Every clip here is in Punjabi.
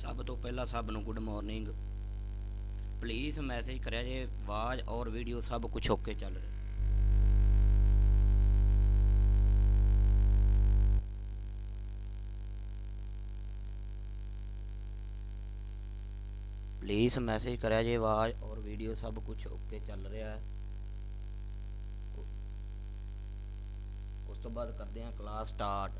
ਸਭ ਤੋਂ ਪਹਿਲਾਂ ਸਭ ਨੂੰ ਗੁੱਡ ਮਾਰਨਿੰਗ ਪਲੀਜ਼ ਮੈਸੇਜ ਕਰਿਆ ਜੇ, ਆਵਾਜ਼ ਔਰ ਵੀਡੀਓ ਸਭ ਕੁਝ ਓਕੇ ਚੱਲ ਰਿਹਾ। ਪਲੀਜ਼ ਮੈਸੇਜ ਕਰਿਆ ਜੇ, ਆਵਾਜ਼ ਔਰ ਵੀਡੀਓ ਸਭ ਕੁਝ ਓਕੇ ਚੱਲ ਰਿਹਾ ਹੈ। ਉਸ ਤੋਂ ਬਾਅਦ ਕਰਦੇ ਹਾਂ ਕਲਾਸ ਸਟਾਰਟ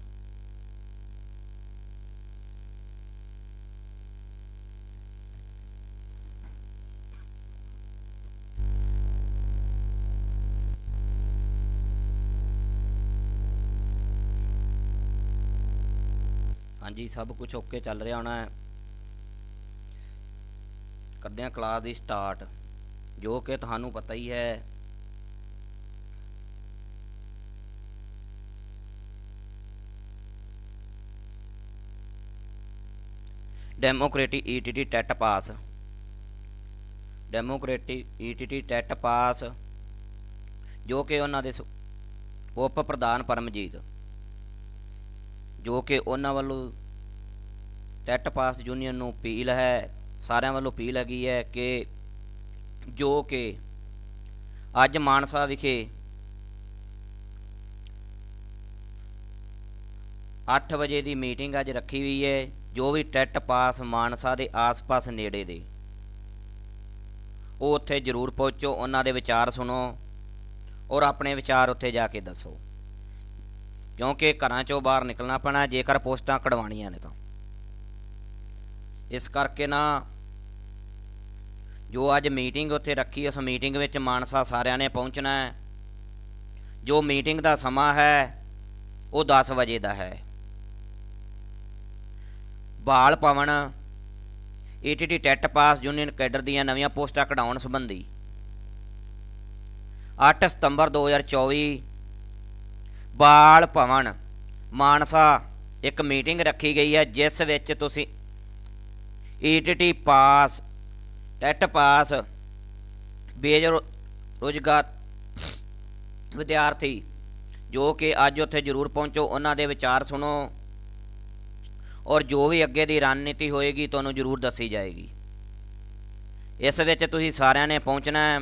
ਹਾਂਜੀ, ਸਭ ਕੁਝ ਓਕੇ ਚੱਲ ਰਿਹਾ ਹੋਣਾ ਹੈ। ਕਰਦੇ ਹਾਂ ਕਲਾਸ ਦੀ ਸਟਾਰਟ ਜੋ ਕਿ ਤੁਹਾਨੂੰ ਪਤਾ ਹੀ ਹੈ। Democratic ETT TET pass democratic ETT TET pass ਜੋ ਕਿ ਉਹਨਾਂ ਦੇ ਸ- ਉਪ ਪ੍ਰਧਾਨ ਪਰਮਜੀਤ, ਜੋ ਕਿ ਉਹਨਾਂ ਵੱਲੋਂ ਟੈਟ ਪਾਸ ਯੂਨੀਅਨ ਨੂੰ ਅਪੀਲ ਹੈ, ਸਾਰਿਆਂ ਵੱਲੋਂ ਅਪੀਲ ਹੈਗੀ ਹੈ ਕਿ ਜੋ ਕਿ ਅੱਜ ਮਾਨਸਾ ਵਿਖੇ 8 ਵਜੇ ਦੀ ਮੀਟਿੰਗ ਅੱਜ ਰੱਖੀ ਹੋਈ ਹੈ, ਜੋ ਵੀ ਟੈਟ ਪਾਸ ਮਾਨਸਾ ਦੇ ਆਸ-ਪਾਸ ਨੇੜੇ ਦੇ। ਉਹ ਉੱਥੇ ਜ਼ਰੂਰ ਪਹੁੰਚੋ, ਉਹਨਾਂ ਦੇ ਵਿਚਾਰ ਸੁਣੋ ਔਰ ਆਪਣੇ ਵਿਚਾਰ ਉੱਥੇ ਜਾ ਕੇ ਦੱਸੋ। ਕਿਉਂਕਿ ਘਰਾਂ ਚੋਂ ਬਾਹਰ ਨਿਕਲਣਾ ਪੈਣਾ, ਜੇਕਰ ਪੋਸਟਾਂ ਕਢਵਾਉਣੀਆਂ ਨੇ ਤਾਂ। ਇਸ ਕਰਕੇ ਨਾ ਜੋ ਅੱਜ ਮੀਟਿੰਗ ਉੱਥੇ ਰੱਖੀ, ਉਸ ਮੀਟਿੰਗ ਵਿੱਚ ਮਾਨਸਾ ਸਾਰਿਆਂ ਨੇ ਪਹੁੰਚਣਾ ਹੈ। ਜੋ ਮੀਟਿੰਗ ਦਾ ਸਮਾਂ ਹੈ, ਉਹ 10 ਵਜੇ ਦਾ ਹੈ। Bal Bhavan ETT TET pass union cadre ਦੀਆਂ ਨਵੀਆਂ ਪੋਸਟਾਂ ਕਢਾਉਣ ਸੰਬੰਧੀ 8 ਸਤੰਬਰ 2024 ਬਾਲ ਭਵਨ, ਮਾਨਸਾ, ਇੱਕ ਮੀਟਿੰਗ ਰੱਖੀ ਗਈ ਹੈ, ਜਿਸ ਵਿੱਚ ਤੁਸੀਂ ਈਟੀਟੀ ਪਾਸ, ਟੈਟ ਪਾਸ ਬੇਰੁ- ਰੁਜ਼ਗਾਰ ਵਿਦਿਆਰਥੀ, ਜੋ ਕਿ ਅੱਜ ਉੱਥੇ ਜ਼ਰੂਰ ਪਹੁੰਚੋ, ਉਹਨਾਂ ਦੇ ਵਿਚਾਰ ਸੁਣੋ। ਔਰ ਜੋ ਵੀ ਅੱਗੇ ਦੀ ਰਣਨੀਤੀ ਹੋਏਗੀ, ਤੁਹਾਨੂੰ ਜ਼ਰੂਰ ਦੱਸੀ ਜਾਏਗੀ। ਇਸ ਵਿੱਚ ਤੁਸੀਂ ਸਾਰਿਆਂ ਨੇ ਪਹੁੰਚਣਾ ਹੈ।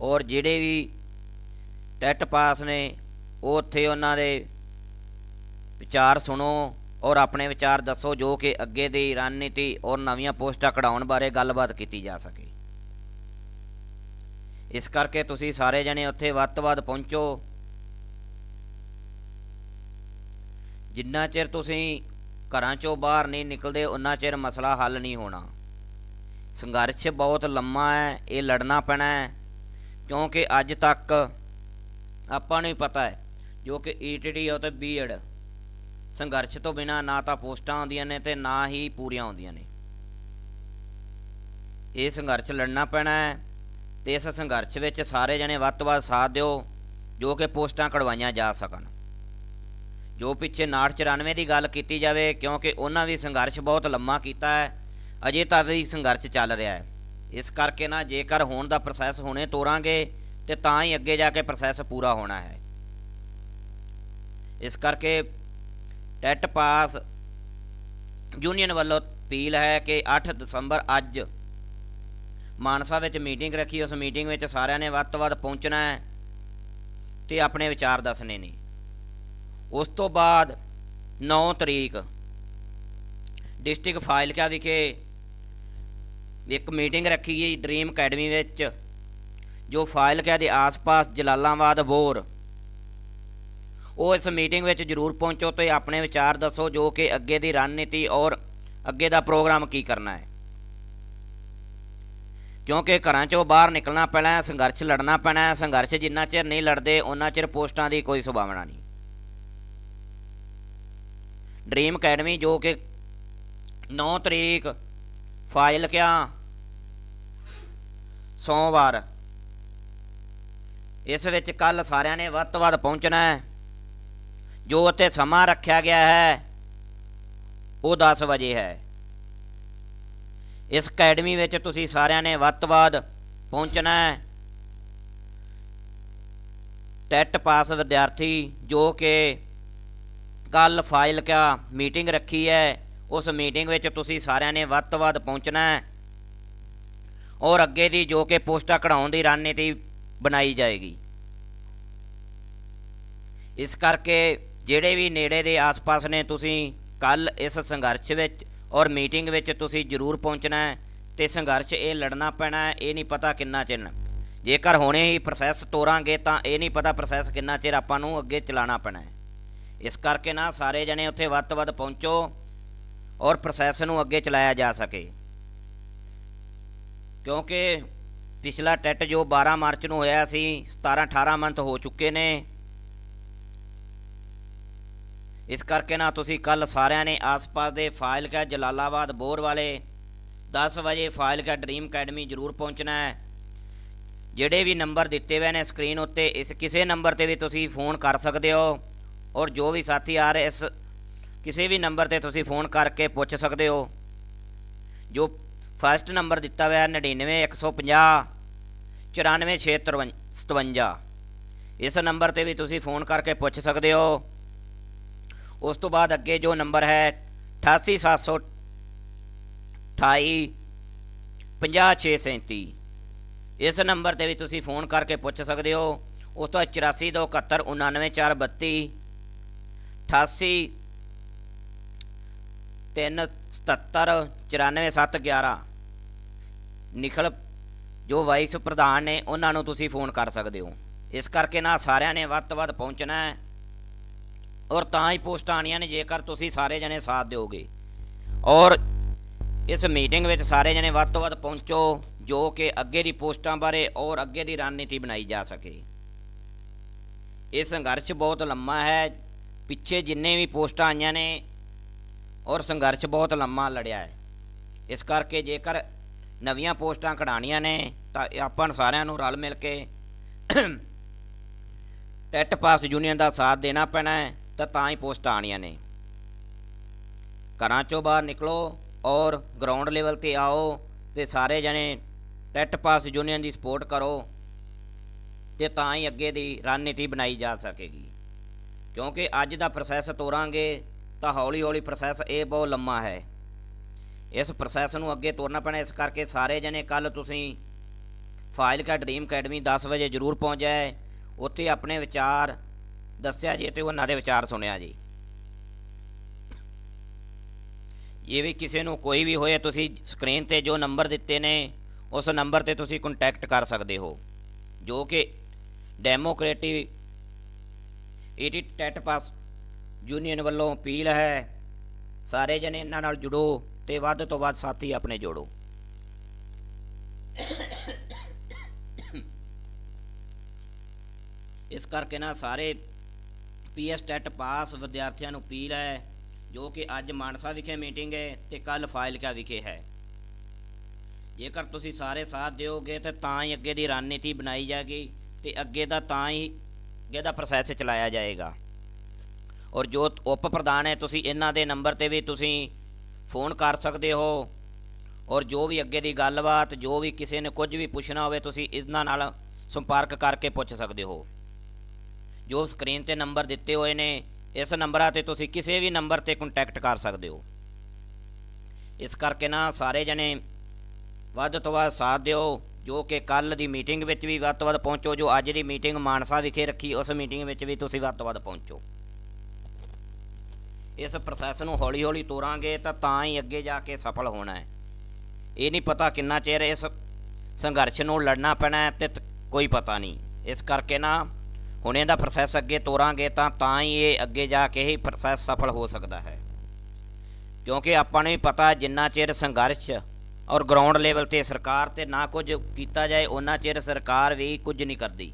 ਔਰ ਜਿਹੜੇ ਵੀ ਟੈਟ ਪਾਸ ਨੇ, ਉਹ ਉੱਥੇ ਉਹਨਾਂ ਦੇ ਵਿਚਾਰ ਸੁਣੋ। ਔਰ ਆਪਣੇ ਵਿਚਾਰ ਦੱਸੋ ਜੋ ਕਿ ਅੱਗੇ ਦੀ ਰਣਨੀਤੀ ਔਰ ਨਵੀਆਂ ਪੋਸਟਾਂ ਕਢਾਉਣ ਬਾਰੇ ਗੱਲਬਾਤ ਕੀਤੀ ਜਾ ਸਕੇ। ਇਸ ਕਰਕੇ ਤੁਸੀਂ ਸਾਰੇ ਜਣੇ ਉੱਥੇ ਵੱਧ ਤੋਂ ਵੱਧ ਪਹੁੰਚੋ। ਜਿੰਨਾ ਚਿਰ ਤੁਸੀਂ ਘਰਾਂ ਚੋਂ ਬਾਹਰ ਨਹੀਂ ਨਿਕਲਦੇ, ਉਨਾ ਚਿਰ ਮਸਲਾ ਹੱਲ ਨਹੀਂ ਹੋਣਾ। ਸੰਘਰਸ਼ ਬਹੁਤ ਲੰਮਾ ਹੈ, ਇਹ ਲੜਨਾ ਪੈਣਾ ਹੈ, ਕਿਉਂਕਿ ਅੱਜ ਤੱਕ ਆਪਾਂ ਨੂੰ ਹੀ ਪਤਾ ਹੈ ਜੋ ਕਿ ਈਟੀਟੀ ਅਤੇ ਬੀਐਡ ਸੰਘਰਸ਼ ਤੋਂ ਬਿਨਾ ਨਾ ਤਾਂ ਪੋਸਟਾਂ ਆਉਂਦੀਆਂ ਨੇ ਤੇ ਨਾ ਹੀ ਪੂਰੀਆਂ ਆਉਂਦੀਆਂ ਨੇ। ਇਹ ਸੰਘਰਸ਼ ਲੜਨਾ ਪੈਣਾ ਹੈ ਤੇ ਇਸ ਸੰਘਰਸ਼ ਵਿੱਚ ਸਾਰੇ ਜਣੇ ਵੱਧ ਤੋਂ ਵੱਧ ਸਾਥ ਦਿਓ, ਜੋ ਕਿ ਪੋਸਟਾਂ ਕਢਵਾਈਆਂ ਜਾ ਸਕਣ। ਜੋ ਪਿੱਛੇ 994 ਦੀ ਗੱਲ ਕੀਤੀ ਜਾਵੇ, ਕਿਉਂਕਿ ਉਹਨਾਂ ਵੀ ਸੰਘਰਸ਼ ਬਹੁਤ ਲੰਮਾ ਕੀਤਾ ਹੈ, ਅਜੇ ਤਾਂ ਵੀ ਸੰਘਰਸ਼ ਚੱਲ ਰਿਹਾ ਹੈ। ਇਸ ਕਰਕੇ ਨਾ ਜੇਕਰ ਹੋਣ ਦਾ ਪ੍ਰੋਸੈਸ ਹੁਣੇ ਤੋਰਾਂਗੇ, ਤੇ ਤਾਂ ਹੀ ਅੱਗੇ ਜਾ ਕੇ ਪ੍ਰੋਸੈਸ ਪੂਰਾ ਹੋਣਾ ਹੈ। ਇਸ ਕਰਕੇ ਟੈਟ ਪਾਸ ਯੂਨੀਅਨ ਵੱਲੋਂ ਅਪੀਲ ਹੈ ਕਿ 8 ਦਸੰਬਰ ਅੱਜ ਮਾਨਸਾ ਵਿੱਚ ਮੀਟਿੰਗ ਰੱਖੀ। ਉਸ ਮੀਟਿੰਗ ਵਿੱਚ ਸਾਰਿਆਂ ਨੇ ਵੱਧ ਤੋਂ ਵੱਧ ਪਹੁੰਚਣਾ ਹੈ ਤੇ ਆਪਣੇ ਵਿਚਾਰ ਦੱਸਣੇ ਨੇ। ਉਸ ਤੋਂ ਬਾਅਦ 9 ਤਰੀਕ ਡਿਸਟ੍ਰਿਕਟ ਫਾਈਲਕਾ ਵਿਖੇ ਇੱਕ ਮੀਟਿੰਗ ਰੱਖੀ ਗਈ। ਡ੍ਰੀਮ ਅਕੈਡਮੀ ਵਿੱਚ ਜੋ ਫਾਈਲਕਾ ਦੇ ਆਸ-ਪਾਸ ਜਲਾਲਾਬਾਦ ਬੋਰ ਉਹ ਇਸ ਮੀਟਿੰਗ ਵਿੱਚ ਜ਼ਰੂਰ ਪਹੁੰਚੋ ਤੇ ਆਪਣੇ ਵਿਚਾਰ ਦੱਸੋ ਜੋ ਕਿ ਅੱਗੇ ਦੀ ਰਣਨੀਤੀ ਔਰ ਅੱਗੇ ਦਾ ਪ੍ਰੋਗਰਾਮ ਕੀ ਕਰਨਾ ਹੈ। ਕਿਉਂਕਿ ਘਰਾਂ ਚੋਂ ਬਾਹਰ ਨਿਕਲਣਾ ਪੈਣਾ ਹੈ, ਸੰਘਰਸ਼ ਲੜਨਾ ਪੈਣਾ ਹੈ, ਸੰਘਰਸ਼ ਜਿੰਨਾ ਚਿਰ ਨਹੀਂ ਲੜਦੇ ਉਹਨਾਂ ਚਿਰ ਪੋਸਟਾਂ ਦੀ ਕੋਈ ਸੰਭਾਵਨਾ ਨਹੀਂ। ਡ੍ਰੀਮ ਅਕੈਡਮੀ ਜੋ ਕਿ 9 ਤਰੀਕ ਫਾਈਲ ਕਿਆ? ਸੋਮਵਾਰ। ਇਸ ਵਿੱਚ ਕੱਲ ਸਾਰਿਆਂ ਨੇ ਵੱਧ ਤੋਂ ਵੱਧ ਪਹੁੰਚਣਾ ਹੈ। ਜੋ ਉੱਥੇ ਸਮਾਂ ਰੱਖਿਆ ਗਿਆ ਹੈ, ਉਹ 10 ਵਜੇ ਹੈ। ਇਸ ਅਕੈਡਮੀ ਵਿੱਚ ਤੁਸੀਂ ਸਾਰਿਆਂ ਨੇ ਵੱਧ ਤੋਂ ਵੱਧ ਪਹੁੰਚਣਾ ਹੈ। ਟੈਟ ਪਾਸ ਵਿਦਿਆਰਥੀ ਜੋ ਕਿ ਕੱਲ ਫਾਈਲ ਕਾ ਮੀਟਿੰਗ ਰੱਖੀ ਹੈ, ਉਸ ਮੀਟਿੰਗ ਵਿੱਚ ਤੁਸੀਂ ਸਾਰਿਆਂ ਨੇ ਵੱਧ ਤੋਂ ਵੱਧ ਪਹੁੰਚਣਾ ਹੈ। ਔਰ ਅੱਗੇ ਦੀ ਜੋ ਕਿ ਪੋਸਟਾਂ ਕਢਾਉਣ ਦੀ ਰਣਨੀਤੀ ਬਣਾਈ ਜਾਏਗੀ। ਇਸ ਕਰਕੇ ਜਿਹੜੇ ਵੀ ਨੇੜੇ ਦੇ ਆਸ-ਪਾਸ ਨੇ, ਤੁਸੀਂ ਕੱਲ ਇਸ ਸੰਘਰਸ਼ ਵਿੱਚ ਔਰ ਮੀਟਿੰਗ ਵਿੱਚ ਤੁਸੀਂ ਜ਼ਰੂਰ ਪਹੁੰਚਣਾ ਹੈ ਤੇ ਸੰਘਰਸ਼ ਇਹ ਲੜਨਾ ਪੈਣਾ ਹੈ, ਇਹ ਨਹੀਂ ਪਤਾ ਕਿੰਨਾ ਚਿਰ। ਜੇਕਰ ਹੁਣੇ ਹੀ ਪ੍ਰੋਸੈਸ ਤੋਰਾਂਗੇ ਤਾਂ ਇਹ ਨਹੀਂ ਪਤਾ ਪ੍ਰੋਸੈਸ ਕਿੰਨਾ ਚਿਰ ਆਪਾਂ ਨੂੰ ਅੱਗੇ ਚਲਾਉਣਾ ਪੈਣਾ ਹੈ। ਇਸ ਕਰਕੇ ਨਾ ਸਾਰੇ ਜਣੇ ਉੱਥੇ ਵੱਧ ਤੋਂ ਵੱਧ ਪਹੁੰਚੋ ਔਰ ਪ੍ਰੋਸੈਸ ਨੂੰ ਅੱਗੇ ਚਲਾਇਆ ਜਾ ਸਕੇ। ਕਿਉਂਕਿ ਪਿਛਲਾ ਟੈਟ ਜੋ 12 ਮਾਰਚ ਨੂੰ ਹੋਇਆ ਸੀ 17 18 ਮੰਥ ਹੋ ਚੁੱਕੇ ਨੇ ਇਸ ਕਰਕੇ ਨਾ ਤੁਸੀਂ ਕੱਲ ਸਾਰਿਆਂ ਨੇ ਆਸ-ਪਾਸ ਦੇ ਫਾਈਲ ਕਾ ਜਲਾਲਾਬਾਦ ਬੋਰ ਵਾਲੇ 10 ਵਜੇ ਫਾਈਲ ਕਾ ਡ੍ਰੀਮ ਅਕੈਡਮੀ ਜ਼ਰੂਰ ਪਹੁੰਚਣਾ ਹੈ। ਜਿਹੜੇ ਵੀ ਨੰਬਰ ਦਿੱਤੇ ਹੋਏ ਨੇ ਸਕਰੀਨ ਉੱਤੇ, ਇਸ ਕਿਸੇ ਨੰਬਰ ਤੇ ਵੀ ਤੁਸੀਂ ਫੋਨ ਕਰ ਸਕਦੇ ਹੋ ਔਰ ਜੋ ਵੀ ਸਾਥੀ ਆ ਰਹੇ, ਇਸ ਕਿਸੇ ਵੀ ਨੰਬਰ ਤੇ ਤੁਸੀਂ ਫੋਨ ਕਰਕੇ ਪੁੱਛ ਸਕਦੇ ਹੋ। ਜੋ ਫਸਟ ਨੰਬਰ ਦਿੱਤਾ ਹੋਇਆ ਹੈ 99 150 94657 ਇਸ ਨੰਬਰ ਤੇ ਵੀ ਤੁਸੀਂ ਫੋਨ ਕਰਕੇ ਪੁੱਛ ਸਕਦੇ ਹੋ। ਉਸ ਤੋਂ ਬਾਅਦ ਅੱਗੇ ਜੋ ਨੰਬਰ ਹੈ 88728 50637 ਇਸ ਨੰਬਰ ਤੇ ਵੀ ਤੁਸੀਂ ਫੋਨ ਕਰਕੇ ਪੁੱਛ ਸਕਦੇ ਹੋ। ਉਸ ਤੋਂ 8427199432 88 377 94711 ਨਿਖਲ, ਜੋ ਵਾਈਸ ਪ੍ਰਧਾਨ ਨੇ, ਉਹਨਾਂ ਨੂੰ ਤੁਸੀਂ ਫੋਨ ਕਰ ਸਕਦੇ ਹੋ। ਇਸ ਕਰਕੇ ਨਾ ਸਾਰਿਆਂ ਨੇ ਵੱਧ ਤੋਂ ਵੱਧ ਪਹੁੰਚਣਾ ਹੈ। ਔਰ ਤਾਂ ਹੀ ਪੋਸਟਾਂ ਆਣੀਆਂ ਨੇ, ਜੇਕਰ ਤੁਸੀਂ ਸਾਰੇ ਜਣੇ ਸਾਥ ਦਿਓਗੇ। ਔਰ ਇਸ ਮੀਟਿੰਗ ਵਿੱਚ ਸਾਰੇ ਜਣੇ ਵੱਧ ਤੋਂ ਵੱਧ ਪਹੁੰਚੋ, ਜੋ ਕਿ ਅੱਗੇ ਦੀ ਪੋਸਟਾਂ ਬਾਰੇ ਔਰ ਅੱਗੇ ਦੀ ਰਣਨੀਤੀ ਬਣਾਈ ਜਾ ਸਕੇ। ਇਹ ਸੰਘਰਸ਼ ਬਹੁਤ ਲੰਮਾ ਹੈ, ਪਿੱਛੇ ਜਿੰਨੇ ਵੀ ਪੋਸਟਾਂ ਆਈਆਂ ਨੇ, ਔਰ ਸੰਘਰਸ਼ ਬਹੁਤ ਲੰਮਾ ਲੜਿਆ ਹੈ। ਇਸ ਕਰਕੇ ਜੇਕਰ ਨਵੀਆਂ ਪੋਸਟਾਂ ਕਢਾਣੀਆਂ ਨੇ, ਤਾਂ ਆਪਾਂ ਸਾਰਿਆਂ ਨੂੰ ਰਲ ਮਿਲ ਕੇ ਟੈਟ ਪਾਸ ਯੂਨੀਅਨ ਦਾ ਸਾਥ ਦੇਣਾ ਪੈਣਾ ਹੈ। ਤਾਂ ਤਾਂ ਹੀ ਪੋਸਟਾਂ ਆਣੀਆਂ ਨੇ। ਘਰਾਂ ਚੋਂ ਬਾਹਰ ਨਿਕਲੋ ਔਰ ਗਰਾਊਂਡ ਲੈਵਲ ਤੇ ਆਓ ਤੇ ਸਾਰੇ ਜਣੇ ਟੈਟ ਪਾਸ ਯੂਨੀਅਨ ਦੀ ਸਪੋਰਟ ਕਰੋ ਤੇ ਤਾਂ ਹੀ ਅੱਗੇ ਦੀ ਰਣਨੀਤੀ ਬਣਾਈ ਜਾ ਸਕੇਗੀ। ਕਿਉਂਕਿ ਅੱਜ ਦਾ ਪ੍ਰੋਸੈਸ ਤੋਰਾਂਗੇ ਤਾਂ ਹੌਲੀ ਹੌਲੀ ਪ੍ਰੋਸੈਸ ਇਹ ਬਹੁਤ ਲੰਮਾ ਹੈ। ਇਸ ਪ੍ਰੋਸੈਸ ਨੂੰ ਅੱਗੇ ਤੋਰਨਾ ਪੈਣਾ, ਇਸ ਕਰਕੇ ਸਾਰੇ ਜਣੇ ਕੱਲ ਤੁਸੀਂ ਫਾਈਲ ਕਾ ਡ੍ਰੀਮ ਅਕੈਡਮੀ 10 ਵਜੇ ਜ਼ਰੂਰ ਪਹੁੰਚ ਜਾਏ ਉੱਥੇ ਆਪਣੇ ਵਿਚਾਰ ਦੱਸਿਆ ਜੀ ਤੇ ਉਹਨਾਂ ਦੇ ਵਿਚਾਰ ਸੁਣਿਆ ਜੀ। ਇਹ ਵੀ ਕਿਸੇ ਨੂੰ ਕੋਈ ਵੀ ਹੋਏ, ਤੁਸੀਂ ਸਕਰੀਨ ਤੇ ਜੋ ਨੰਬਰ ਦਿੱਤੇ ਨੇ, ਉਸ ਨੰਬਰ ਤੇ ਤੁਸੀਂ ਕੰਟੈਕਟ ਕਰ ਸਕਦੇ ਹੋ। ਜੋ ਕਿ democratic ETT TET pass union ਵੱਲੋਂ ਅਪੀਲ ਹੈ, ਸਾਰੇ ਜਣੇ ਇਹਨਾਂ ਨਾਲ ਜੁੜੋ ਤੇ ਵੱਧ ਤੋਂ ਵੱਧ ਸਾਥੀ ਆਪਣੇ ਜੋੜੋ। ਇਸ ਕਰਕੇ ਨਾ ਸਾਰੇ ਪੀਐਸ ਟੈਟ ਪਾਸ ਵਿਦਿਆਰਥੀਆਂ ਨੂੰ ਅਪੀਲ ਹੈ, ਜੋ ਕਿ ਅੱਜ ਮਾਨਸਾ ਵਿਖੇ ਮੀਟਿੰਗ ਹੈ ਤੇ ਕੱਲ ਫਾਇਲਕਾ ਵਿਖੇ ਹੈ। ਜੇਕਰ ਤੁਸੀਂ ਸਾਰੇ ਸਾਥ ਦਿਓਗੇ ਤੇ ਤਾਂ ਹੀ ਅੱਗੇ ਦੀ ਰਣਨੀਤੀ ਬਣਾਈ ਜਾਏਗੀ ਤੇ ਅੱਗੇ ਦਾ ਤਾਂ ਹੀ ਅੱਗੇ ਦਾ ਪ੍ਰੋਸੈਸ ਚਲਾਇਆ ਜਾਏਗਾ। ਔਰ ਜੋ ਉਪ ਪ੍ਰਧਾਨ ਹੈ, ਤੁਸੀਂ ਇਹਨਾਂ ਦੇ ਨੰਬਰ ਤੇ ਵੀ ਤੁਸੀਂ ਫੋਨ ਕਰ ਸਕਦੇ ਹੋ। ਔਰ ਜੋ ਵੀ ਅੱਗੇ ਦੀ ਗੱਲਬਾਤ, ਜੋ ਵੀ ਕਿਸੇ ਨੇ ਕੁਝ ਵੀ ਪੁੱਛਣਾ ਹੋਵੇ, ਤੁਸੀਂ ਇਹਨਾਂ ਨਾਲ ਸੰਪਰਕ ਕਰਕੇ ਪੁੱਛ ਸਕਦੇ ਹੋ। ਜੋ ਸਕਰੀਨ ਤੇ ਨੰਬਰ ਦਿੱਤੇ ਹੋਏ ਨੇ, ਇਸ ਨੰਬਰਾਂ ਤੇ ਤੁਸੀਂ ਕਿਸੇ ਵੀ ਨੰਬਰ ਤੇ ਕੰਟੈਕਟ ਕਰ ਸਕਦੇ ਹੋ। ਇਸ ਕਰਕੇ ਨਾ ਸਾਰੇ ਜਣੇ ਵੱਧ ਤੋਂ ਵੱਧ ਸਾਥ ਦਿਓ, ਜੋ ਕਿ ਕੱਲ ਦੀ ਮੀਟਿੰਗ ਵਿੱਚ ਵੀ ਵੱਧ ਤੋਂ ਵੱਧ ਪਹੁੰਚੋ, ਜੋ ਅੱਜ ਦੀ ਮੀਟਿੰਗ ਮਾਨਸਾ ਵਿਖੇ ਰੱਖੀ, ਉਸ ਮੀਟਿੰਗ ਵਿੱਚ ਵੀ ਤੁਸੀਂ ਵੱਧ ਤੋਂ ਵੱਧ ਪਹੁੰਚੋ। ਇਸ ਪ੍ਰੋਸੈਸ ਨੂੰ ਹੌਲੀ ਹੌਲੀ ਤੋਰਾਂਗੇ ਤਾਂ ਤਾਂ ਹੀ ਅੱਗੇ ਜਾ ਕੇ ਸਫਲ ਹੋਣਾ ਹੈ। ਇਹ ਨਹੀਂ ਪਤਾ ਕਿੰਨਾ ਚਿਰ ਇਸ ਸੰਘਰਸ਼ ਨੂੰ ਲੜਨਾ ਪੈਣਾ ਹੈ ਤੇ, ਕੋਈ ਪਤਾ ਨਹੀਂ। ਇਸ ਕਰਕੇ ਨਾ ਹੁਣ ਇਹਦਾ ਪ੍ਰੋਸੈਸ ਅੱਗੇ ਤੋਰਾਂਗੇ ਤਾਂ ਤਾਂ ਹੀ ਇਹ ਅੱਗੇ ਜਾ ਕੇ ਹੀ ਪ੍ਰੋਸੈਸ ਸਫਲ ਹੋ ਸਕਦਾ ਹੈ। ਕਿਉਂਕਿ ਆਪਾਂ ਨੂੰ ਵੀ ਪਤਾ ਜਿੰਨਾ ਚਿਰ ਸੰਘਰਸ਼ ਔਰ ਗਰਾਊਂਡ ਲੈਵਲ ਤੇ ਸਰਕਾਰ ਤੇ ਨਾ ਕੁਝ ਕੀਤਾ ਜਾਏ ਉਹਨਾਂ ਚਿਰ ਸਰਕਾਰ ਵੀ ਕੁਝ ਨਹੀਂ ਕਰਦੀ।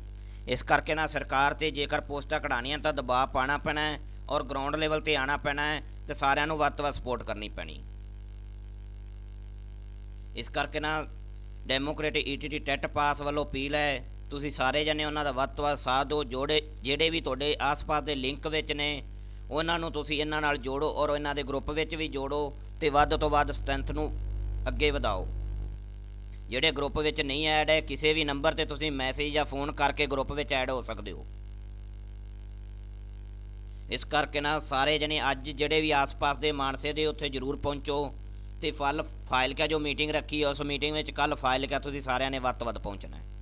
ਇਸ ਕਰਕੇ ਨਾ ਸਰਕਾਰ ਤੇ ਜੇਕਰ ਪੋਸਟਾਂ ਕਢਾਣੀਆਂ ਤਾਂ ਦਬਾਅ ਪਾਣਾ ਪੈਣਾ ਹੈ ਔਰ ਗਰਾਊਂਡ ਲੈਵਲ ਤੇ ਆਣਾ ਪੈਣਾ ਹੈ ਤੇ ਸਾਰਿਆਂ ਨੂੰ ਵੱਧ ਤੋਂ ਵੱਧ ਸਪੋਰਟ ਕਰਨੀ ਪੈਣੀ। ਇਸ ਕਰਕੇ ਨਾ ਡੈਮੋਕ੍ਰੇਟਿਕ ਈਟੀਟੀ ਟੈਟ ਪਾਸ ਵੱਲੋਂ ਅਪੀਲ ਹੈ ਤੁਸੀਂ ਸਾਰੇ ਜਣੇ ਉਹਨਾਂ ਦਾ ਵੱਧ ਤੋਂ ਵੱਧ ਸਾਥ ਦਿਓ, ਜੋੜੇ ਜਿਹੜੇ ਵੀ ਤੁਹਾਡੇ ਆਸ-ਪਾਸ ਦੇ ਲਿੰਕ ਵਿੱਚ ਨੇ, ਉਹਨਾਂ ਨੂੰ ਤੁਸੀਂ ਇਹਨਾਂ ਨਾਲ ਜੋੜੋ ਔਰ ਇਹਨਾਂ ਦੇ ਗਰੁੱਪ ਵਿੱਚ ਵੀ ਜੋੜੋ ਤੇ ਵੱਧ ਤੋਂ ਵੱਧ ਸਟਰੈਂਥ ਨੂੰ ਅੱਗੇ ਵਧਾਓ। ਜਿਹੜੇ ਗਰੁੱਪ ਵਿੱਚ ਨਹੀਂ ਐਡ ਹੈ, ਕਿਸੇ ਵੀ ਨੰਬਰ ਤੇ ਤੁਸੀਂ ਮੈਸੇਜ ਜਾਂ ਫੋਨ ਕਰਕੇ ਗਰੁੱਪ ਵਿੱਚ ਐਡ ਹੋ ਸਕਦੇ ਹੋ। ਇਸ ਕਰਕੇ ਨਾ ਸਾਰੇ ਜਣੇ ਅੱਜ ਜਿਹੜੇ ਵੀ ਆਸ-ਪਾਸ ਦੇ ਮਾਨਸੇ ਦੇ ਉੱਥੇ ਜ਼ਰੂਰ ਪਹੁੰਚੋ ਤੇ ਫਲ ਫਾਈਲ ਕਿਆ, ਜੋ ਮੀਟਿੰਗ ਰੱਖੀ ਹੈ ਉਸ ਮੀਟਿੰਗ ਵਿੱਚ ਕੱਲ ਫਾਈਲ ਕਿਆ, ਤੁਸੀਂ ਸਾਰਿਆਂ ਨੇ ਵੱਧ ਤੋਂ ਵੱਧ ਪਹੁੰਚਣਾ ਹੈ।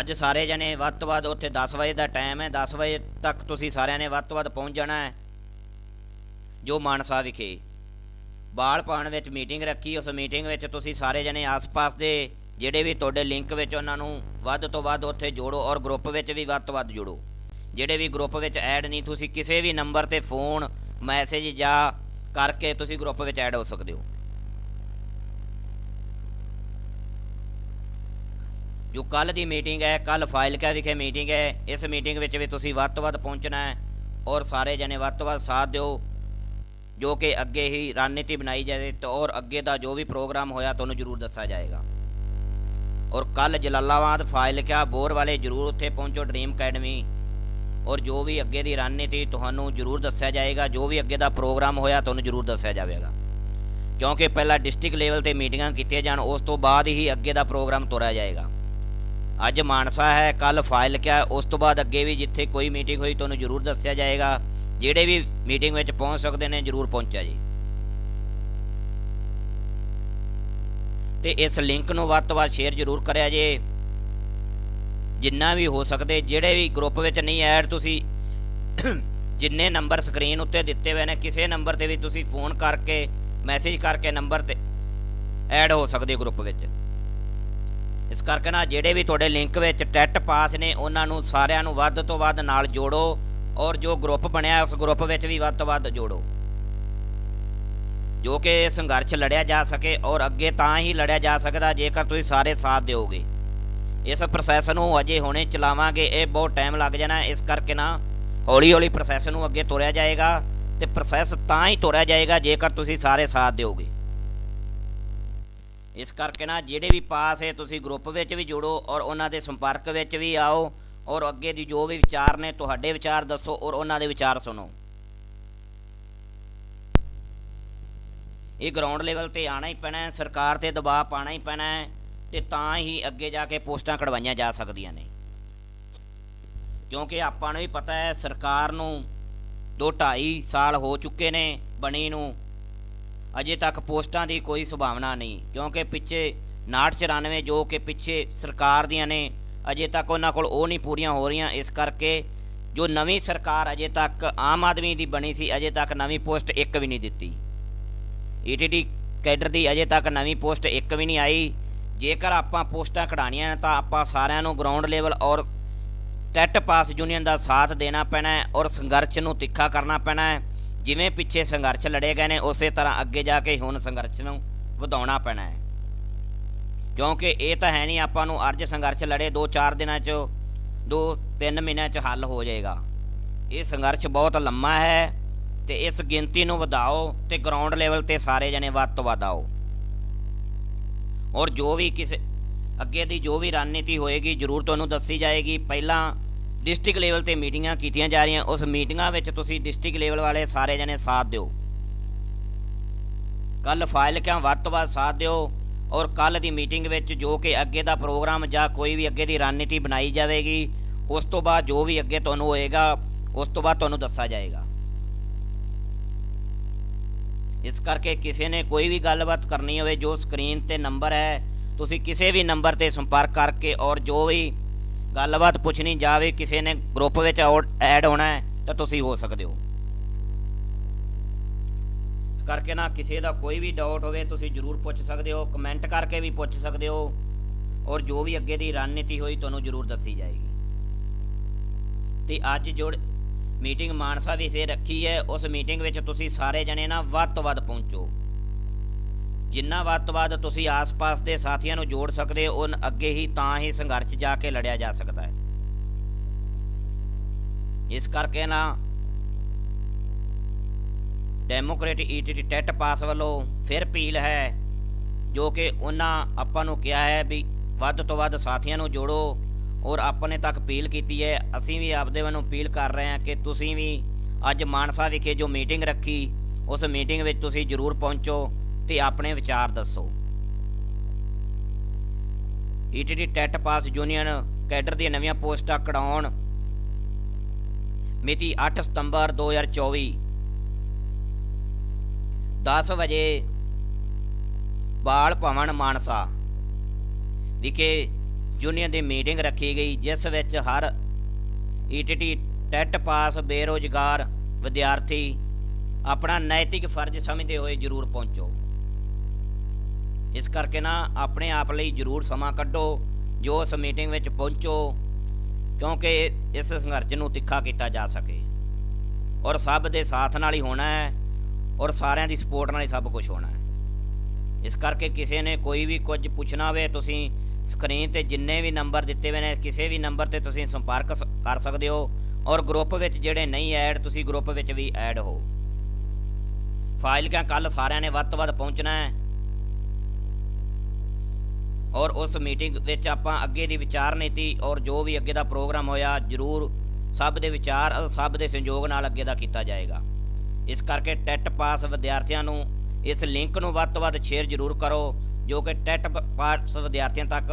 ਅੱਜ ਸਾਰੇ ਜਣੇ ਵੱਧ ਤੋਂ ਵੱਧ ਉੱਥੇ 10 ਵਜੇ ਦਾ ਟਾਈਮ ਹੈ 10 ਵਜੇ ਤੱਕ ਤੁਸੀਂ ਸਾਰਿਆਂ ਨੇ ਵੱਧ ਤੋਂ ਵੱਧ ਪਹੁੰਚ ਜਾਣਾ ਹੈ। ਜੋ ਮਾਨਸਾ ਵਿਖੇ ਬਾਲ ਪਾਣ ਵਿੱਚ ਮੀਟਿੰਗ ਰੱਖੀ, ਉਸ ਮੀਟਿੰਗ ਵਿੱਚ ਤੁਸੀਂ ਸਾਰੇ ਜਣੇ ਆਸ-ਪਾਸ ਦੇ ਜਿਹੜੇ ਵੀ ਤੁਹਾਡੇ ਲਿੰਕ ਵਿੱਚ ਉਹਨਾਂ ਨੂੰ ਵੱਧ ਤੋਂ ਵੱਧ ਉੱਥੇ ਜੋੜੋ ਔਰ ਗਰੁੱਪ ਵਿੱਚ ਵੀ ਵੱਧ ਤੋਂ ਵੱਧ ਜੋੜੋ। ਜਿਹੜੇ ਵੀ ਗਰੁੱਪ ਵਿੱਚ ਐਡ ਨਹੀਂ, ਤੁਸੀਂ ਕਿਸੇ ਵੀ ਨੰਬਰ ਤੇ ਫੋਨ ਮੈਸੇਜ ਜਾਂ ਕਰਕੇ ਤੁਸੀਂ ਗਰੁੱਪ ਵਿੱਚ ਐਡ ਹੋ ਸਕਦੇ ਹੋ। ਜੋ ਕੱਲ ਦੀ ਮੀਟਿੰਗ ਹੈ ਕੱਲ ਫਾਈਲ ਵਿਖੇ ਮੀਟਿੰਗ ਹੈ, ਇਸ ਮੀਟਿੰਗ ਵਿੱਚ ਵੀ ਤੁਸੀਂ ਵੱਧ ਤੋਂ ਵੱਧ ਪਹੁੰਚਣਾ ਹੈ ਔਰ ਸਾਰੇ ਜਣੇ ਵੱਧ ਤੋਂ ਵੱਧ ਸਾਥ ਦਿਓ, ਜੋ ਕਿ ਅੱਗੇ ਹੀ ਰਣਨੀਤੀ ਬਣਾਈ ਜਾਵੇ ਤੇ ਔਰ ਅੱਗੇ ਦਾ ਜੋ ਵੀ ਪ੍ਰੋਗਰਾਮ ਹੋਇਆ ਤੁਹਾਨੂੰ ਜ਼ਰੂਰ ਦੱਸਿਆ ਜਾਏਗਾ। ਔਰ ਕੱਲ ਜਲਾਲਾਬਾਦ ਫਾਈਲ ਬੋਰ ਵਾਲੇ ਜ਼ਰੂਰ ਉੱਥੇ ਪਹੁੰਚੋ, ਡ੍ਰੀਮ ਅਕੈਡਮੀ। ਔਰ ਜੋ ਵੀ ਅੱਗੇ ਦੀ ਰਣਨੀਤੀ ਤੁਹਾਨੂੰ ਜ਼ਰੂਰ ਦੱਸਿਆ ਜਾਏਗਾ, ਜੋ ਵੀ ਅੱਗੇ ਦਾ ਪ੍ਰੋਗਰਾਮ ਹੋਇਆ ਤੁਹਾਨੂੰ ਜ਼ਰੂਰ ਦੱਸਿਆ ਜਾਵੇਗਾ। ਕਿਉਂਕਿ ਪਹਿਲਾਂ ਡਿਸਟ੍ਰਿਕਟ ਲੈਵਲ ਤੇ ਮੀਟਿੰਗਾਂ ਕੀਤੀਆਂ ਜਾਣ, ਉਸ ਤੋਂ ਬਾਅਦ ਹੀ ਅੱਗੇ ਦਾ ਪ੍ਰੋਗਰਾਮ ਤੋਰਿਆ ਜਾਏਗਾ। ਅੱਜ ਮਾਨਸਾ ਹੈ ਕੱਲ ਫਾਈਲ ਕਿਆ ਉਸ ਤੋਂ ਬਾਅਦ ਅੱਗੇ ਵੀ ਜਿੱਥੇ ਕੋਈ ਮੀਟਿੰਗ ਹੋਈ ਤੁਹਾਨੂੰ ਜ਼ਰੂਰ ਦੱਸਿਆ ਜਾਏਗਾ। ਜਿਹੜੇ ਵੀ ਮੀਟਿੰਗ ਵਿੱਚ ਪਹੁੰਚ ਸਕਦੇ ਨੇ, ਜ਼ਰੂਰ ਪਹੁੰਚਿਆ ਜੀ। ਤੇ ਇਸ ਲਿੰਕ ਨੂੰ ਵੱਧ ਤੋਂ ਵੱਧ ਸ਼ੇਅਰ ਜ਼ਰੂਰ ਕਰਿਆ ਜੇ। ਜਿੰਨਾ ਵੀ ਹੋ ਸਕਦੇ, ਜਿਹੜੇ ਵੀ ਗਰੁੱਪ ਵਿੱਚ ਨਹੀਂ ਐਡ, ਤੁਸੀਂ ਜਿੰਨੇ ਨੰਬਰ ਸਕਰੀਨ ਉੱਤੇ ਦਿੱਤੇ ਹੋਏ ਨੇ, ਕਿਸੇ ਨੰਬਰ ਤੇ ਵੀ ਤੁਸੀਂ ਫੋਨ ਕਰਕੇ ਮੈਸੇਜ ਕਰਕੇ ਨੰਬਰ ਤੇ ਐਡ ਹੋ ਸਕਦੇ ਗਰੁੱਪ ਵਿੱਚ। ਇਸ ਕਰਕੇ ਨਾ ਜਿਹੜੇ ਵੀ ਤੁਹਾਡੇ ਲਿੰਕ ਵਿੱਚ ਟੈਟ ਪਾਸ ਨੇ, ਉਹਨਾਂ ਨੂੰ ਸਾਰਿਆਂ ਨੂੰ ਵੱਧ ਤੋਂ ਵੱਧ ਨਾਲ ਜੋੜੋ ਔਰ ਜੋ ਗਰੁੱਪ ਬਣਿਆ ਉਸ ਗਰੁੱਪ ਵਿੱਚ ਵੀ ਵੱਧ ਤੋਂ ਵੱਧ ਜੋੜੋ। ਜੋ ਕਿ ਇਹ ਸੰਘਰਸ਼ ਲੜਿਆ ਜਾ ਸਕੇ ਔਰ ਅੱਗੇ ਤਾਂ ਹੀ ਲੜਿਆ ਜਾ ਸਕਦਾ ਜੇਕਰ ਤੁਸੀਂ ਸਾਰੇ ਸਾਥ ਦਿਓਗੇ। ਇਸ ਪ੍ਰੋਸੈਸ ਨੂੰ ਅਜੇ ਹੁਣੇ ਚਲਾਵਾਂਗੇ, ਇਹ ਬਹੁਤ ਟਾਈਮ ਲੱਗ ਜਾਣਾ ਇਸ ਕਰਕੇ ਨਾ ਹੌਲੀ ਹੌਲੀ ਪ੍ਰੋਸੈਸ ਨੂੰ ਅੱਗੇ ਤੋਰਿਆ ਜਾਏਗਾ ਤੇ ਪ੍ਰੋਸੈਸ ਤਾਂ ਹੀ ਤੋਰਿਆ ਜਾਏਗਾ ਜੇਕਰ ਤੁਸੀਂ ਸਾਰੇ ਸਾਥ ਦਿਓਗੇ। ਇਸ ਕਰਕੇ ਨਾ ਜਿਹੜੇ ਵੀ ਪਾਸ ਹੈ, ਤੁਸੀਂ ਗਰੁੱਪ ਵਿੱਚ ਵੀ ਜੁੜੋ ਔਰ ਉਹਨਾਂ ਦੇ ਸੰਪਰਕ ਵਿੱਚ ਵੀ ਆਓ ਔਰ ਅੱਗੇ ਦੀ ਜੋ ਵੀ ਵਿਚਾਰ ਨੇ, ਤੁਹਾਡੇ ਵਿਚਾਰ ਦੱਸੋ ਔਰ ਉਹਨਾਂ ਦੇ ਵਿਚਾਰ ਸੁਣੋ। ਇਹ ਗਰਾਊਂਡ ਲੈਵਲ ਤੇ ਆਣਾ ਹੀ ਪੈਣਾ ਹੈ, ਸਰਕਾਰ ਤੇ ਦਬਾਅ ਪਾਣਾ ਹੀ ਪੈਣਾ ਹੈ ਤੇ ਤਾਂ ਹੀ ਅੱਗੇ ਜਾ ਕੇ ਪੋਸਟਾਂ ਕਢਵਾਈਆਂ ਜਾ ਸਕਦੀਆਂ ਨੇ। ਕਿਉਂਕਿ ਆਪਾਂ ਨੂੰ ਵੀ ਪਤਾ ਹੈ, ਸਰਕਾਰ ਨੂੰ 2 2.5 ਸਾਲ ਹੋ ਚੁੱਕੇ ਨੇ ਬਣੀ ਨੂੰ ਅਜੇ ਤੱਕ ਪੋਸਟਾਂ ਦੀ ਕੋਈ ਸੰਭਾਵਨਾ ਨਹੀਂ, ਕਿਉਂਕਿ ਪਿੱਛੇ 994 ਜੋ ਕਿ ਪਿੱਛੇ ਸਰਕਾਰ ਦੀਆਂ ਨੇ, ਅਜੇ ਤੱਕ ਉਹਨਾਂ ਕੋਲ ਉਹ ਨਹੀਂ ਪੂਰੀਆਂ ਹੋ ਰਹੀਆਂ, ਇਸ ਕਰਕੇ ਜੋ ਨਵੀਂ ਸਰਕਾਰ ਅਜੇ ਤੱਕ ਆਮ ਆਦਮੀ ਦੀ ਬਣੀ ਸੀ, ਅਜੇ ਤੱਕ ਨਵੀਂ ਪੋਸਟ ਇੱਕ ਵੀ ਨਹੀਂ ਦਿੱਤੀ। ਈਟੀਟੀ ਕੈਡਰ ਦੀ ਅਜੇ ਤੱਕ ਨਵੀਂ ਪੋਸਟ ਇੱਕ ਵੀ ਨਹੀਂ ਆਈ। ਜੇਕਰ ਆਪਾਂ ਪੋਸਟਾਂ ਕਢਾਣੀਆਂ ਤਾਂ ਆਪਾਂ ਸਾਰਿਆਂ ਨੂੰ ਗਰਾਊਂਡ ਲੈਵਲ ਔਰ ਟੈਟ ਪਾਸ ਯੂਨੀਅਨ ਦਾ ਸਾਥ ਦੇਣਾ ਪੈਣਾ ਹੈ ਔਰ ਸੰਘਰਸ਼ ਨੂੰ ਤਿੱਖਾ ਕਰਨਾ ਪੈਣਾ ਹੈ। ਜਿਵੇਂ ਪਿੱਛੇ ਸੰਘਰਸ਼ ਲੜੇ ਗਏ ਨੇ, ਉਸੇ ਤਰ੍ਹਾਂ ਅੱਗੇ ਜਾ ਕੇ ਹੁਣ ਸੰਘਰਸ਼ ਨੂੰ ਵਧਾਉਣਾ ਪੈਣਾ ਹੈ। ਕਿਉਂਕਿ ਇਹ ਤਾਂ ਹੈ ਨਹੀਂ ਆਪਾਂ ਨੂੰ ਅੱਜ ਸੰਘਰਸ਼ ਲੜੇ 2-4 ਦਿਨਾਂ 'ਚ 2-3 ਮਹੀਨਿਆਂ 'ਚ ਹੱਲ ਹੋ ਜਾਏਗਾ। ਇਹ ਸੰਘਰਸ਼ ਬਹੁਤ ਲੰਮਾ ਹੈ ਤੇ ਇਸ ਗਿਣਤੀ ਨੂੰ ਵਧਾਓ ਤੇ ਗਰਾਊਂਡ ਲੈਵਲ ਤੇ ਸਾਰੇ ਜਣੇ ਵੱਧ ਤੋਂ ਵੱਧ ਆਓ। ਔਰ ਜੋ ਵੀ ਕਿਸੇ, ਅੱਗੇ ਦੀ ਜੋ ਵੀ ਰਣਨੀਤੀ ਹੋਏਗੀ ਜ਼ਰੂਰ ਤੁਹਾਨੂੰ ਦੱਸੀ ਜਾਏਗੀ। ਪਹਿਲਾਂ ਡਿਸਟ੍ਰਿਕਟ ਲੈਵਲ ਤੇ ਮੀਟਿੰਗਾਂ ਕੀਤੀਆਂ ਜਾ ਰਹੀਆਂ। ਉਸ ਮੀਟਿੰਗਾਂ ਵਿੱਚ ਤੁਸੀਂ ਡਿਸਟ੍ਰਿਕਟ ਲੈਵਲ ਵਾਲੇ ਸਾਰੇ ਜਣੇ ਸਾਥ ਦਿਓ। ਕੱਲ ਫਾਈਲ ਕਿਆਂ ਵੱਧ ਤੋਂ ਵੱਧ ਸਾਥ ਦਿਓ। ਔਰ ਕੱਲ ਦੀ ਮੀਟਿੰਗ ਵਿੱਚ ਜੋ ਕਿ ਅੱਗੇ ਦਾ ਪ੍ਰੋਗਰਾਮ ਜਾਂ ਕੋਈ ਵੀ ਅੱਗੇ ਦੀ ਰਣਨੀਤੀ ਬਣਾਈ ਜਾਵੇਗੀ, ਉਸ ਤੋਂ ਬਾਅਦ ਜੋ ਵੀ ਅੱਗੇ ਤੁਹਾਨੂੰ ਹੋਏਗਾ, ਉਸ ਤੋਂ ਬਾਅਦ ਤੁਹਾਨੂੰ ਦੱਸਿਆ ਜਾਏਗਾ। ਇਸ ਕਰਕੇ ਕਿਸੇ ਨੇ ਕੋਈ ਵੀ ਗੱਲਬਾਤ ਕਰਨੀ ਹੋਵੇ, ਜੋ ਸਕਰੀਨ ਤੇ ਨੰਬਰ ਹੈ, ਤੁਸੀਂ ਕਿਸੇ ਵੀ ਨੰਬਰ ਤੇ ਸੰਪਰਕ ਕਰਕੇ ਔਰ ਜੋ ਵੀ ਗੱਲਬਾਤ ਪੁੱਛਣੀ ਜਾਵੇ, ਕਿਸੇ ਨੇ ਗਰੁੱਪ ਵਿੱਚ ਐਡ ਹੋਣਾ ਹੈ, ਤਾਂ ਤੁਸੀਂ ਹੋ ਸਕਦੇ ਹੋ। ਇਸ ਕਰਕੇ ਨਾ ਕਿਸੇ ਦਾ ਕੋਈ ਵੀ ਡਾਊਟ ਹੋਵੇ, ਤੁਸੀਂ ਜਰੂਰ ਪੁੱਛ ਸਕਦੇ ਹੋ ਕਮੈਂਟ ਕਰਕੇ ਵੀ ਪੁੱਛ ਸਕਦੇ ਹੋ, ਔਰ ਜੋ ਵੀ ਅੱਗੇ ਦੀ ਰਣਨੀਤੀ ਹੋਈ, ਤੁਹਾਨੂੰ ਜਰੂਰ ਦੱਸੀ ਜਾਏਗੀ। ਤੇ ਅੱਜ ਜੋ ਮੀਟਿੰਗ ਮਾਨਸਾ ਵਿਖੇ ਰੱਖੀ ਹੈ, ਉਸ ਮੀਟਿੰਗ ਵਿੱਚ ਤੁਸੀਂ ਸਾਰੇ ਜਣੇ ਨਾ ਵੱਧ ਤੋਂ ਵੱਧ ਪਹੁੰਚੋ। ਜਿੰਨਾ ਵੱਧ ਤੋਂ ਵੱਧ ਤੁਸੀਂ ਆਸ-ਪਾਸ ਦੇ ਸਾਥੀਆਂ ਨੂੰ ਜੋੜ ਸਕਦੇ ਹੋ ਉਹ ਅੱਗੇ ਹੀ ਤਾਂ ਹੀ ਸੰਘਰਸ਼ ਜਾ ਕੇ ਲੜਿਆ ਜਾ ਸਕਦਾ ਹੈ। ਇਸ ਕਰਕੇ ਨਾ ਡੈਮੋਕ੍ਰੇਟਿਕ ਈਟੀਟੀ ਟੈਟ ਪਾਸ ਵੱਲੋਂ ਫਿਰ ਅਪੀਲ ਹੈ, ਜੋ ਕਿ ਉਹਨਾਂ ਆਪਾਂ ਨੂੰ ਕਿਹਾ ਹੈ ਵੀ ਵੱਧ ਤੋਂ ਵੱਧ ਸਾਥੀਆਂ ਨੂੰ ਜੋੜੋ ਔਰ ਆਪਣੇ ਤੱਕ ਅਪੀਲ ਕੀਤੀ ਹੈ। ਅਸੀਂ ਵੀ ਆਪਦੇ ਵੱਲੋਂ ਅਪੀਲ ਕਰ ਰਹੇ ਹਾਂ ਕਿ ਤੁਸੀਂ ਵੀ ਅੱਜ ਮਾਨਸਾ ਵਿਖੇ ਜੋ ਮੀਟਿੰਗ ਰੱਖੀ, ਉਸ ਮੀਟਿੰਗ ਵਿੱਚ ਤੁਸੀਂ ਜ਼ਰੂਰ ਪਹੁੰਚੋ। ਤੇ ਆਪਣੇ ਵਿਚਾਰ ਦੱਸੋ। ETT TET pass union cadre ਦੀਆਂ ਨਵੀਆਂ ਪੋਸਟਾਂ ਕਢਾਉਣ, ਮਿਤੀ 8 ਸਤੰਬਰ 2024 10 ਵਜੇ ਬਾਲ ਭਵਨ ਮਾਨਸਾ ਵਿਖੇ ਯੂਨੀਅਨ ਦੀ ਮੀਟਿੰਗ ਰੱਖੀ ਗਈ, ਜਿਸ ਵਿੱਚ ਹਰ ਈਟੀਟੀ ਟੈਟ ਪਾਸ ਬੇਰੋਜ਼ਗਾਰ ਵਿਦਿਆਰਥੀ ਆਪਣਾ ਨੈਤਿਕ ਫਰਜ਼ ਸਮਝਦੇ ਹੋਏ ਜ਼ਰੂਰ ਪਹੁੰਚੋ। ਇਸ ਕਰਕੇ ਨਾ ਆਪਣੇ ਆਪ ਲਈ ਜ਼ਰੂਰ ਸਮਾਂ ਕੱਢੋ, ਜੋ ਉਸ ਮੀਟਿੰਗ ਵਿੱਚ ਪਹੁੰਚੋ, ਕਿਉਂਕਿ ਇਸ ਸੰਘਰਸ਼ ਨੂੰ ਤਿੱਖਾ ਕੀਤਾ ਜਾ ਸਕੇ। ਔਰ ਸਭ ਦੇ ਸਾਥ ਨਾਲ ਹੀ ਹੋਣਾ ਹੈ, ਔਰ ਸਾਰਿਆਂ ਦੀ ਸਪੋਰਟ ਨਾਲ ਹੀ ਸਭ ਕੁਝ ਹੋਣਾ ਹੈ। ਇਸ ਕਰਕੇ ਕਿਸੇ ਨੇ ਕੋਈ ਵੀ ਕੁਝ ਪੁੱਛਣਾ ਹੋਵੇ, ਤੁਸੀਂ ਸਕਰੀਨ ਤੇ ਜਿੰਨੇ ਵੀ ਨੰਬਰ ਦਿੱਤੇ ਹੋਏ ਨੇ, ਕਿਸੇ ਵੀ ਨੰਬਰ ਤੇ ਤੁਸੀਂ ਸੰਪਰਕ ਸ- ਕਰ ਸਕਦੇ ਹੋ, ਔਰ ਗਰੁੱਪ ਵਿੱਚ ਜਿਹੜੇ ਨਹੀਂ ਐਡ ਤੁਸੀਂ ਗਰੁੱਪ ਵਿੱਚ ਵੀ ਐਡ ਹੋ। ਫਾਈਲ ਕਿਆ ਕੱਲ ਸਾਰਿਆਂ ਨੇ ਵੱਧ ਤੋਂ ਵੱਧ ਪਹੁੰਚਣਾ ਹੈ ਔਰ ਉਸ ਮੀਟਿੰਗ ਵਿੱਚ ਆਪਾਂ ਅੱਗੇ ਦੀ ਵਿਚਾਰ ਨੀਤੀ ਔਰ ਜੋ ਵੀ ਅੱਗੇ ਦਾ ਪ੍ਰੋਗਰਾਮ ਹੋਇਆ ਜ਼ਰੂਰ ਸਭ ਦੇ ਵਿਚਾਰ ਅਤੇ ਸਭ ਦੇ ਸੰਯੋਗ ਨਾਲ ਅੱਗੇ ਦਾ ਕੀਤਾ ਜਾਏਗਾ। ਇਸ ਕਰਕੇ ਟੈਟ ਪਾਸ ਵਿਦਿਆਰਥੀਆਂ ਨੂੰ ਇਸ ਲਿੰਕ ਨੂੰ ਵੱਧ ਤੋਂ ਵੱਧ ਸ਼ੇਅਰ ਜ਼ਰੂਰ ਕਰੋ, ਜੋ ਕਿ ਟੈਟ ਪਾਸ ਵਿਦਿਆਰਥੀਆਂ ਤੱਕ,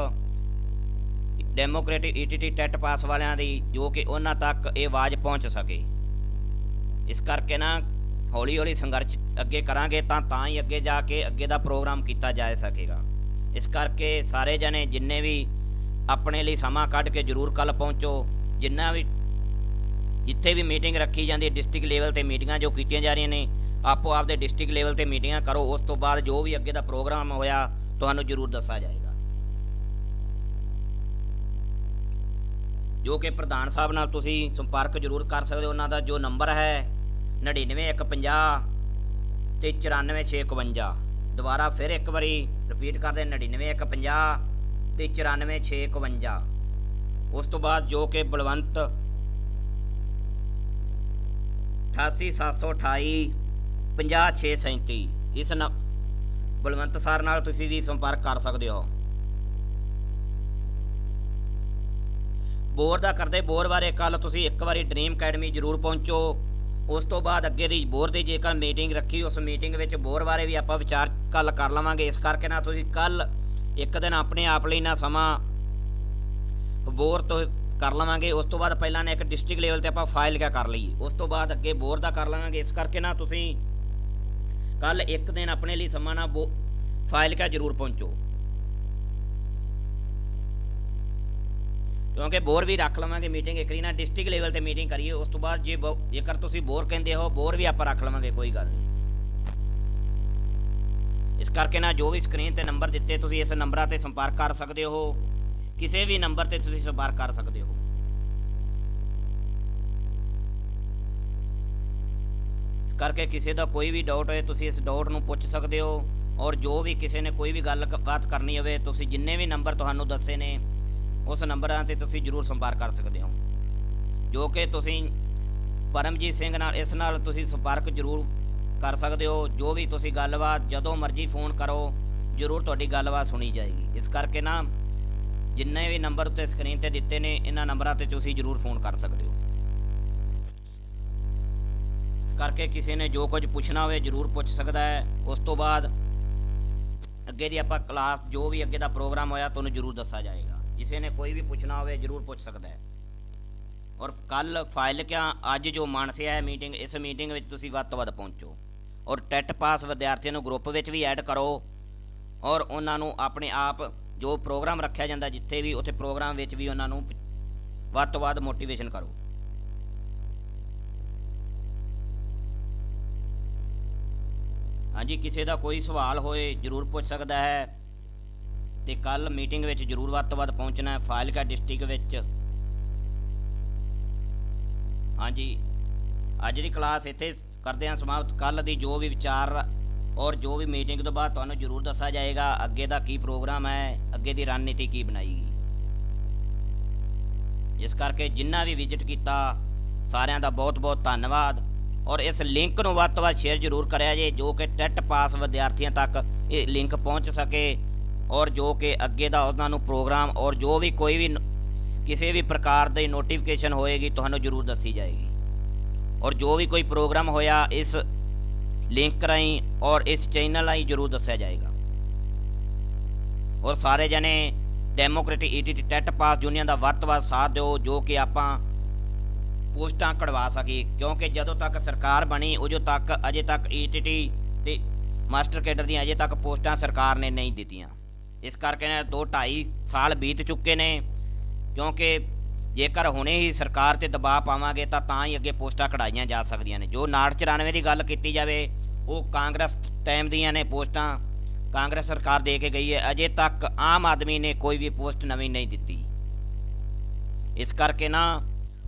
ਡੈਮੋਕ੍ਰੈਟਿਕ ਈਟੀਟੀ ਟੈਟ ਪਾਸ ਵਾਲਿਆਂ ਦੀ, ਜੋ ਕਿ ਉਹਨਾਂ ਤੱਕ ਇਹ ਆਵਾਜ਼ ਪਹੁੰਚ ਸਕੇ। ਇਸ ਕਰਕੇ ਨਾ ਹੌਲੀ ਹੌਲੀ ਸੰਘਰਸ਼ ਅੱਗੇ ਕਰਾਂਗੇ ਤਾਂ ਤਾਂ ਹੀ ਅੱਗੇ ਜਾ ਕੇ ਅੱਗੇ ਦਾ ਪ੍ਰੋਗਰਾਮ ਕੀਤਾ ਜਾ ਸਕੇਗਾ। ਇਸ ਕਰਕੇ ਸਾਰੇ ਜਣੇ ਜਿੰਨੇ ਵੀ ਆਪਣੇ ਲਈ ਸਮਾਂ ਕੱਢ ਕੇ ਜ਼ਰੂਰ ਕੱਲ ਪਹੁੰਚੋ। ਜਿੰਨਾ ਵੀ ਜਿੱਥੇ ਵੀ ਮੀਟਿੰਗ ਰੱਖੀ ਜਾਂਦੀ ਹੈ, ਡਿਸਟ੍ਰਿਕਟ ਲੈਵਲ ਤੇ ਮੀਟਿੰਗਾਂ ਜੋ ਕੀਤੀਆਂ ਜਾ ਰਹੀਆਂ ਨੇ, ਆਪੋ ਆਪ ਦੇ ਡਿਸਟ੍ਰਿਕਟ ਲੈਵਲ ਤੇ ਮੀਟਿੰਗਾਂ ਕਰੋ। ਉਸ ਤੋਂ ਬਾਅਦ ਜੋ ਵੀ ਅੱਗੇ ਦਾ ਪ੍ਰੋਗਰਾਮ ਹੋਇਆ, ਤੁਹਾਨੂੰ ਜ਼ਰੂਰ ਦੱਸਿਆ ਜਾਏਗਾ। ਜੋ ਕਿ ਪ੍ਰਧਾਨ ਸਾਹਿਬ ਨਾਲ ਤੁਸੀਂ ਸੰਪਰਕ ਜ਼ਰੂਰ ਕਰ ਸਕਦੇ ਹੋ। ਉਹਨਾਂ ਦਾ ਜੋ ਨੰਬਰ ਹੈ 99150 ਤੇ 94651 ਦੁਬਾਰਾ ਫਿਰ ਇੱਕ ਵਾਰੀ ਰਿਪੀਟ ਕਰਦੇ 99150 ਤੇ 94651 ਉਸ ਤੋਂ ਬਾਅਦ ਜੋ ਕਿ ਬਲਵੰਤ 88728 50637 ਇਸ ਨ- ਬਲਵੰਤ ਸਰ ਨਾਲ ਤੁਸੀਂ ਵੀ ਸੰਪਰਕ ਕਰ ਸਕਦੇ ਹੋ। ਬੋਰ ਦਾ ਕਰਦੇ ਬੋਰ ਬਾਰੇ ਕੱਲ ਤੁਸੀਂ ਇੱਕ ਵਾਰੀ ਡ੍ਰੀਮ ਅਕੈਡਮੀ ਜ਼ਰੂਰ ਪਹੁੰਚੋ। ਉਸ ਤੋਂ ਬਾਅਦ ਅੱਗੇ ਦੀ ਬੋਰ ਦੀ ਜੇਕਰ ਮੀਟਿੰਗ ਰੱਖੀ, ਉਸ ਮੀਟਿੰਗ ਵਿੱਚ ਬੋਰ ਬਾਰੇ ਵੀ ਆਪਾਂ ਵਿਚਾਰ ਕੱਲ ਕਰ ਲਵਾਂਗੇ। ਇਸ ਕਰਕੇ ਨਾ ਤੁਸੀਂ ਕੱਲ ਇੱਕ ਦਿਨ ਆਪਣੇ ਆਪ ਲਈ ਨਾ ਸਮਾਂ ਬੋਰ ਤੋਂ ਕਰ ਲਵਾਂਗੇ। ਉਸ ਤੋਂ ਬਾਅਦ ਪਹਿਲਾਂ ਨੇ ਇੱਕ ਡਿਸਟ੍ਰਿਕਟ ਲੈਵਲ ਤੇ ਆਪਾਂ ਫਾਈਲ ਕਿਆ ਕਰ ਲਈਏ। ਉਸ ਤੋਂ ਬਾਅਦ ਅੱਗੇ ਬੋਰ ਦਾ ਕਰ ਲਵਾਂਗੇ। ਇਸ ਕਰਕੇ ਨਾ ਤੁਸੀਂ ਕੱਲ ਇੱਕ ਦਿਨ ਆਪਣੇ ਲਈ ਸਮਾਂ ਨਾ ਬੋ- ਫਾਈਲ ਕਿਆ ਜ਼ਰੂਰ ਪਹੁੰਚੋ। ਕਿਉਂਕਿ ਬੋਰ ਵੀ ਰੱਖ ਲਵਾਂਗੇ ਮੀਟਿੰਗ ਇੱਕ ਵਾਰੀ ਨਾ ਡਿਸਟ੍ਰਿਕਟ ਲੈਵਲ ਤੇ ਮੀਟਿੰਗ ਕਰੀਏ, ਉਸ ਤੋਂ ਬਾਅਦ ਜੇ ਬੋ- ਜੇਕਰ ਤੁਸੀਂ ਬੋਰ ਕਹਿੰਦੇ ਹੋ, ਬੋਰ ਵੀ ਆਪਾਂ ਰੱਖ ਲਵਾਂਗੇ, ਕੋਈ ਗੱਲ ਨਹੀਂ। ਇਸ ਕਰਕੇ ਨਾ ਜੋ ਵੀ ਸਕਰੀਨ ਤੇ ਨੰਬਰ ਦਿੱਤੇ, ਤੁਸੀਂ ਇਸ ਨੰਬਰਾਂ ਤੇ ਸੰਪਰਕ ਕਰ ਸਕਦੇ ਹੋ। ਕਿਸੇ ਵੀ ਨੰਬਰ ਤੇ ਤੁਸੀਂ ਸੰਪਰਕ ਕਰ ਸਕਦੇ ਹੋ। ਇਸ ਕਰਕੇ ਕਿਸੇ ਦਾ ਕੋਈ ਵੀ ਡਾਊਟ ਹੋਏ, ਤੁਸੀਂ ਇਸ ਡਾਊਟ ਨੂੰ ਪੁੱਛ ਸਕਦੇ ਹੋ। ਔਰ ਜੋ ਵੀ ਕਿਸੇ ਨੇ ਕੋਈ ਵੀ ਗੱਲਬਾਤ ਕਰਨੀ ਹੋਵੇ, ਤੁਸੀਂ ਜਿੰਨੇ ਵੀ ਨੰਬਰ ਤੁਹਾਨੂੰ ਦੱਸੇ ਨੇ ਉਸ ਨੰਬਰਾਂ ਤੇ ਤੁਸੀਂ ਜਰੂਰ ਸੰਪਰਕ ਕਰ ਸਕਦੇ ਹੋ। ਜੋ ਕਿ ਤੁਸੀਂ ਪਰਮਜੀਤ ਸਿੰਘ ਨਾਲ, ਇਸ ਨਾਲ ਤੁਸੀਂ ਸੰਪਰਕ ਜਰੂਰ ਕਰ ਸਕਦੇ ਹੋ। ਜੋ ਵੀ ਤੁਸੀਂ ਗੱਲਬਾਤ ਜਦੋਂ ਮਰਜ਼ੀ ਫੋਨ ਕਰੋ, ਜਰੂਰ ਤੁਹਾਡੀ ਗੱਲਬਾਤ ਸੁਣੀ ਜਾਏਗੀ। ਇਸ ਕਰਕੇ ਨਾ, ਜਿੰਨੇ ਵੀ ਨੰਬਰ ਉੱਤੇ ਸਕਰੀਨ ਤੇ ਦਿੱਤੇ ਨੇ, ਇਹਨਾਂ ਨੰਬਰਾਂ ਤੇ ਤੁਸੀਂ ਜਰੂਰ ਫੋਨ ਕਰ ਸਕਦੇ ਹੋ। ਇਸ ਕਰਕੇ ਕਿਸੇ ਨੇ ਜੋ ਕੁਝ ਪੁੱਛਣਾ ਹੋਵੇ, ਜਰੂਰ ਪੁੱਛ ਸਕਦਾ ਹੈ। ਉਸ ਤੋਂ ਬਾਅਦ ਅੱਗੇ ਦੀ ਆਪਾਂ ਕਲਾਸ ਜੋ ਵੀ ਅੱਗੇ ਦਾ ਪ੍ਰੋਗਰਾਮ ਹੋਇਆ, ਤੁਹਾਨੂੰ ਜਰੂਰ ਦੱਸਿਆ ਜਾਏਗਾ। ਕਿਸੇ ਨੇ ਕੋਈ ਵੀ ਪੁੱਛਣਾ ਹੋਵੇ, ਜਰੂਰ ਪੁੱਛ ਸਕਦਾ ਹੈ। ਔਰ ਕੱਲ ਫਾਈਲ ਕਿਆ, ਅੱਜ ਜੋ ਮਾਨਸਿਆ ਹੈ ਮੀਟਿੰਗ, ਇਸ ਮੀਟਿੰਗ ਵਿੱਚ ਤੁਸੀਂ ਵੱਧ ਤੋਂ ਵੱਧ ਪਹੁੰਚੋ। ਔਰ ਟੈਟ ਪਾਸ ਵਿਦਿਆਰਥੀਆਂ ਨੂੰ ਗਰੁੱਪ ਵਿੱਚ ਵੀ ਐਡ ਕਰੋ। ਔਰ ਉਹਨਾਂ ਨੂੰ ਆਪਣੇ ਆਪ ਜੋ ਪ੍ਰੋਗਰਾਮ ਰੱਖਿਆ ਜਾਂਦਾ, ਜਿੱਥੇ ਵੀ, ਉੱਥੇ ਪ੍ਰੋਗਰਾਮ ਵਿੱਚ ਵੀ ਉਹਨਾਂ ਨੂੰ ਵੱਧ ਤੋਂ ਵੱਧ ਮੋਟੀਵੇਸ਼ਨ ਕਰੋ। ਹਾਂਜੀ, ਕਿਸੇ ਦਾ ਕੋਈ ਸਵਾਲ ਹੋਏ, ਜਰੂਰ ਪੁੱਛ ਸਕਦਾ ਹੈ। ਤੇ ਕੱਲ ਮੀਟਿੰਗ ਵਿੱਚ ਜਰੂਰ ਵੱਧ ਤੋਂ ਵੱਧ ਪਹੁੰਚਣਾ ਹੈ, ਫਾਜ਼ਿਲਕਾ ਡਿਸਟ੍ਰਿਕਟ ਵਿੱਚ। ਹਾਂਜੀ, ਅੱਜ ਦੀ ਕਲਾਸ ਇੱਥੇ ਕਰਦੇ ਹਾਂ ਸਮਾਪਤ। ਕੱਲ ਦੀ ਜੋ ਵੀ ਵਿਚਾਰ ਔਰ ਜੋ ਵੀ ਮੀਟਿੰਗ ਤੋਂ ਬਾਅਦ ਤੁਹਾਨੂੰ ਜਰੂਰ ਦੱਸਿਆ ਜਾਏਗਾ, ਅੱਗੇ ਦਾ ਕੀ ਪ੍ਰੋਗਰਾਮ ਹੈ, ਅੱਗੇ ਦੀ ਰਣਨੀਤੀ ਕੀ ਬਣਾਈਗੀ ਇਸ ਕਰਕੇ ਜਿੰਨਾ ਵੀ ਵਿਜ਼ਿਟ ਕੀਤਾ, ਸਾਰਿਆਂ ਦਾ ਬਹੁਤ-ਬਹੁਤ ਧੰਨਵਾਦ। ਔਰ ਇਸ ਲਿੰਕ ਨੂੰ ਵੱਧ ਤੋਂ ਵੱਧ ਸ਼ੇਅਰ ਜ਼ਰੂਰ ਕਰਿਆ ਜੇ, ਜੋ ਕਿ ਟੈਟ ਪਾਸ ਵਿਦਿਆਰਥੀਆਂ ਤੱਕ ਇਹ ਲਿੰਕ ਪਹੁੰਚ ਸਕੇ। ਔਰ ਜੋ ਕਿ ਅੱਗੇ ਦਾ ਉਹਨਾਂ ਨੂੰ ਪ੍ਰੋਗਰਾਮ ਔਰ ਜੋ ਵੀ ਕੋਈ ਵੀ ਕਿਸੇ ਵੀ ਪ੍ਰਕਾਰ ਦੀ ਨੋਟੀਫਿਕੇਸ਼ਨ ਹੋਏਗੀ, ਤੁਹਾਨੂੰ ਜ਼ਰੂਰ ਦੱਸੀ ਜਾਏਗੀ। ਔਰ ਜੋ ਵੀ ਕੋਈ ਪ੍ਰੋਗਰਾਮ ਹੋਇਆ, ਇਸ ਲਿੰਕ ਰਾਹੀਂ ਔਰ ਇਸ ਚੈਨਲ ਰਾਹੀਂ ਜ਼ਰੂਰ ਦੱਸਿਆ ਜਾਏਗਾ। ਔਰ ਸਾਰੇ ਜਣੇ democratic ETT TET pass union ਦਾ ਵੱਧ ਤੋਂ ਵੱਧ ਸਾਥ ਦਿਓ, ਜੋ ਕਿ ਆਪਾਂ ਪੋਸਟਾਂ ਕਢਵਾ ਸਕੀਏ। ਕਿਉਂਕਿ ਜਦੋਂ ਤੱਕ ਸਰਕਾਰ ਬਣੀ, ਉਦੋਂ ਤੱਕ ਅਜੇ ਤੱਕ ਈਟੀਟੀ ਤੇ ਮਾਸਟਰ ਕੇਡਰ ਦੀਆਂ ਅਜੇ ਤੱਕ ਪੋਸਟਾਂ ਸਰਕਾਰ ਨੇ ਨਹੀਂ ਦਿੱਤੀਆਂ। ਇਸ ਕਰਕੇ ਨੇ 2 2.5 ਸਾਲ ਬੀਤ ਚੁੱਕੇ ਨੇ, ਕਿਉਂਕਿ ਜੇਕਰ ਹੁਣੇ ਹੀ ਸਰਕਾਰ ਤੇ ਦਬਾਅ ਪਾਵਾਂਗੇ ਤਾਂ ਤਾਂ ਹੀ ਅੱਗੇ ਪੋਸਟਾਂ ਕਢਾਈਆਂ ਜਾ ਸਕਦੀਆਂ ਨੇ। ਜੋ 994 ਦੀ ਗੱਲ ਕੀਤੀ ਜਾਵੇ, ਉਹ ਕਾਂਗਰਸ ਟਾਈਮ ਦੀਆਂ ਨੇ ਪੋਸਟਾਂ, ਕਾਂਗਰਸ ਸਰਕਾਰ ਦੇ ਕੇ ਗਈ ਹੈ। ਅਜੇ ਤੱਕ ਆਮ ਆਦਮੀ ਨੇ ਕੋਈ ਵੀ ਪੋਸਟ ਨਵੀਂ ਨਹੀਂ ਦਿੱਤੀ। ਇਸ ਕਰਕੇ ਨਾ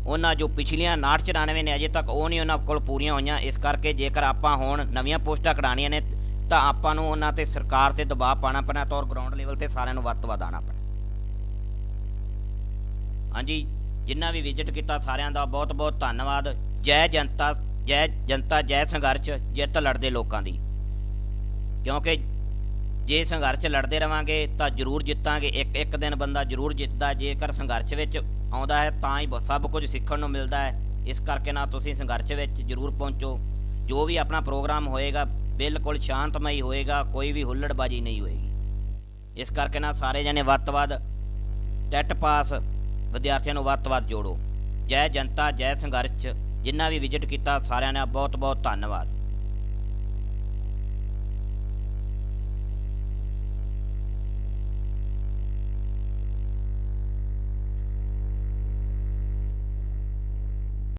ਉਹਨਾਂ ਜੋ ਪਿਛਲੀਆਂ 994 ਨੇ, ਅਜੇ ਤੱਕ ਉਹ ਨਹੀਂ ਉਹਨਾਂ ਕੋਲ ਪੂਰੀਆਂ ਹੋਈਆਂ। ਇਸ ਕਰਕੇ ਜੇਕਰ ਆਪਾਂ ਹੁਣ ਨਵੀਆਂ ਪੋਸਟਾਂ ਕਢਾਉਣੀਆਂ ਨੇ ਤਾਂ ਆਪਾਂ ਨੂੰ ਉਹਨਾਂ ਤੇ ਸਰਕਾਰ ਤੇ ਦਬਾਅ ਪਾਣਾ ਪੈਣਾ ਤੌਰ ਗਰਾਊਂਡ ਲੈਵਲ ਤੇ ਸਾਰਿਆਂ ਨੂੰ ਵੱਧ ਤੋਂ ਵੱਧ ਆਉਣਾ ਪੈਣਾ। ਹਾਂਜੀ ਜਿਨ੍ਹਾਂ ਵੀ ਵਿਜ਼ਿਟ ਕੀਤਾ ਸਾਰਿਆਂ ਦਾ ਬਹੁਤ ਬਹੁਤ ਧੰਨਵਾਦ। ਜੈ ਜਨਤਾ ਜੈ ਜਨਤਾ, ਜੈ ਸੰਘਰਸ਼, ਜਿੱਤ ਲੜਦੇ ਲੋਕਾਂ ਦੀ। ਕਿਉਂਕਿ ਜੇ ਸੰਘਰਸ਼ ਲੜਦੇ ਰਵਾਂਗੇ ਤਾਂ ਜ਼ਰੂਰ ਜਿੱਤਾਂਗੇ। ਇੱਕ ਇੱਕ ਦਿਨ ਬੰਦਾ ਜ਼ਰੂਰ ਜਿੱਤਦਾ, ਜੇਕਰ ਸੰਘਰਸ਼ ਵਿੱਚ ਆਉਂਦਾ ਹੈ ਤਾਂ ਹੀ ਬ- ਸਭ ਕੁਝ ਸਿੱਖਣ ਨੂੰ ਮਿਲਦਾ ਹੈ। ਇਸ ਕਰਕੇ ਨਾ ਤੁਸੀਂ ਸੰਘਰਸ਼ ਵਿੱਚ ਜ਼ਰੂਰ ਪਹੁੰਚੋ। ਜੋ ਵੀ ਆਪਣਾ ਪ੍ਰੋਗਰਾਮ ਹੋਏਗਾ ਬਿਲਕੁਲ ਸ਼ਾਂਤਮਈ ਹੋਏਗਾ, ਕੋਈ ਵੀ ਹੁੱਲੜਬਾਜੀ ਨਹੀਂ ਹੋਏਗੀ। ਇਸ ਕਰਕੇ ਨਾ ਸਾਰੇ ਜਣੇ ਵੱਧ ਤੋਂ ਵੱਧ, ਟੈਟ ਪਾਸ, ਵਿਦਿਆਰਥੀਆਂ ਨੂੰ ਵੱਧ ਤੋਂ ਵੱਧ ਜੋੜੋ। ਜੈ ਜਨਤਾ, ਜੈ ਸੰਘਰਸ਼ ਜਿਨ੍ਹਾਂ ਵੀ ਵਿਜ਼ਿਟ ਕੀਤਾ ਸਾਰਿਆਂ ਦਾ ਬਹੁਤ ਬਹੁਤ ਧੰਨਵਾਦ।